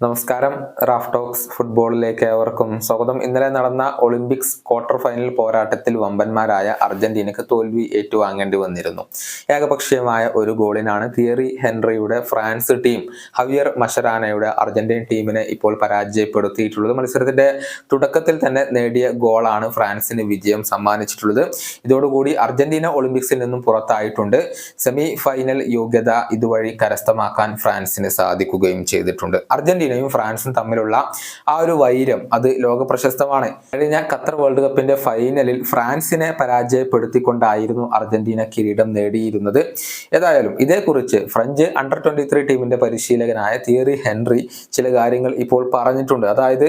നമസ്കാരം Raf talks ഫുട്ബോളിലേക്ക് ഏവർക്കും സ്വാഗതം. ഇന്നലെ നടന്ന ഒളിമ്പിക്സ് ക്വാർട്ടർ ഫൈനൽ പോരാട്ടത്തിൽ വമ്പന്മാരായ അർജന്റീനക്ക് തോൽവി ഏറ്റുവാങ്ങേണ്ടി വന്നിരുന്നു. ഏകപക്ഷീയമായ ഒരു ഗോളിനാണ് തിയറി ഹെൻറിയുടെ ഫ്രാൻസ് ടീം ഹവിയർ മഷരാനയുടെ അർജന്റീൻ ടീമിനെ ഇപ്പോൾ പരാജയപ്പെടുത്തിയിട്ടുള്ളത്. മത്സരത്തിന്റെ തുടക്കത്തിൽ തന്നെ നേടിയ ഗോളാണ് ഫ്രാൻസിന് വിജയം സമ്മാനിച്ചിട്ടുള്ളത്. ഇതോടുകൂടി അർജന്റീന ഒളിമ്പിക്സിൽ നിന്നും പുറത്തായിട്ടുണ്ട്. സെമി ഫൈനൽ യോഗ്യത ഇതുവഴി കരസ്ഥമാക്കാൻ ഫ്രാൻസിന് സാധിക്കുകയും ചെയ്തിട്ടുണ്ട്. അർജന്റീനയും ഫ്രാൻസും തമ്മിലുള്ള ആ ഒരു വൈരം അത് ലോക പ്രശസ്തമാണ്. കഴിഞ്ഞ ഖത്തർ വേൾഡ് കപ്പിന്റെ ഫൈനലിൽ ഫ്രാൻസിനെ പരാജയപ്പെടുത്തിക്കൊണ്ടായിരുന്നു അർജന്റീന കിരീടം നേടിയിരുന്നത്. ഏതായാലും ഇതേക്കുറിച്ച് ഫ്രഞ്ച് അണ്ടർ ട്വന്റി ത്രീ ടീമിന്റെ പരിശീലകനായ തിയറി ഹെൻറി ചില കാര്യങ്ങൾ ഇപ്പോൾ പറഞ്ഞിട്ടുണ്ട്. അതായത്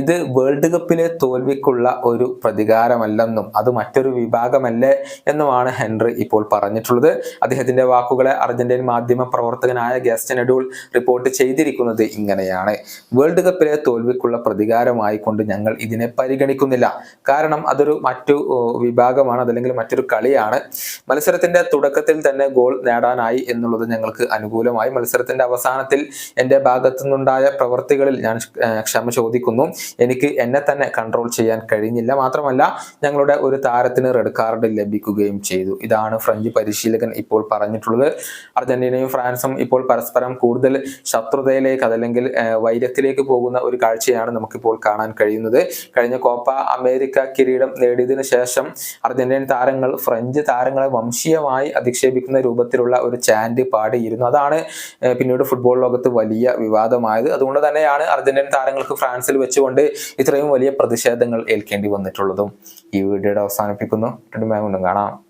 ഇത് വേൾഡ് കപ്പിലെ തോൽവിക്കുള്ള ഒരു പ്രതികാരമല്ലെന്നും അത് മറ്റൊരു വിഭാഗമല്ലേ എന്നുമാണ് ഹെൻറി ഇപ്പോൾ പറഞ്ഞിട്ടുള്ളത്. അദ്ദേഹത്തിന്റെ വാക്കുകളെ അർജന്റീൻ മാധ്യമ പ്രവർത്തകനായ ഗസ്റ്റൻ അഡൂൾ റിപ്പോർട്ട് ചെയ്തിരിക്കുന്നത് ഇങ്ങനെയാണ്. വേൾഡ് കപ്പിലെ തോൽവിക്കുള്ള പ്രതികാരമായി കൊണ്ട് ഞങ്ങൾ ഇതിനെ പരിഗണിക്കുന്നില്ല. കാരണം അതൊരു മറ്റു വിഭാഗമാണ് അതല്ലെങ്കിൽ മറ്റൊരു കളിയാണ്. മത്സരത്തിന്റെ തുടക്കത്തിൽ തന്നെ ഗോൾ നേടാനായി എന്നുള്ളത് ഞങ്ങൾക്ക് അനുകൂലമായി. മത്സരത്തിന്റെ അവസാനത്തിൽ എന്റെ ഭാഗത്തു നിന്നുണ്ടായ പ്രവൃത്തികളിൽ ഞാൻ ക്ഷമ ചോദിക്കുന്നു. എനിക്ക് എന്നെ തന്നെ കൺട്രോൾ ചെയ്യാൻ കഴിഞ്ഞില്ല. മാത്രമല്ല ഞങ്ങളുടെ ഒരു താരത്തിന് റെഡ് കാർഡ് ലഭിക്കുകയും ചെയ്തു. ഇതാണ് ഫ്രഞ്ച് പരിശീലകൻ ഇപ്പോൾ പറഞ്ഞിട്ടുള്ളത്. അർജന്റീനയും ഫ്രാൻസും ഇപ്പോൾ പരസ്പരം കൂടുതൽ ശത്രുതയിലേക്ക് അതല്ലെങ്കിൽ ഏർ, വൈര്യത്തിലേക്ക് പോകുന്ന ഒരു കാഴ്ചയാണ് നമുക്കിപ്പോൾ കാണാൻ കഴിയുന്നത്. കഴിഞ്ഞ കോപ്പ അമേരിക്ക കിരീടം നേടിയതിനു ശേഷം അർജന്റീൻ താരങ്ങൾ ഫ്രഞ്ച് താരങ്ങളെ വംശീയമായി അധിക്ഷേപിക്കുന്ന രൂപത്തിലുള്ള ഒരു ചാൻഡ് പാടിയിരുന്നു. അതാണ് പിന്നീട് ഫുട്ബോൾ ലോകത്ത് വലിയ വിവാദമായത്. അതുകൊണ്ട് തന്നെയാണ് അർജന്റീൻ താരങ്ങൾക്ക് ഫ്രാൻസിൽ വെച്ചുകൊണ്ട് ഇത്രയും വലിയ പ്രതിഷേധങ്ങൾ ഏൽക്കേണ്ടി വന്നിട്ടുള്ളതും ഈ വീഡിയോയുടെ അവസാനിപ്പിക്കുന്നു. വീണ്ടും കാണാം.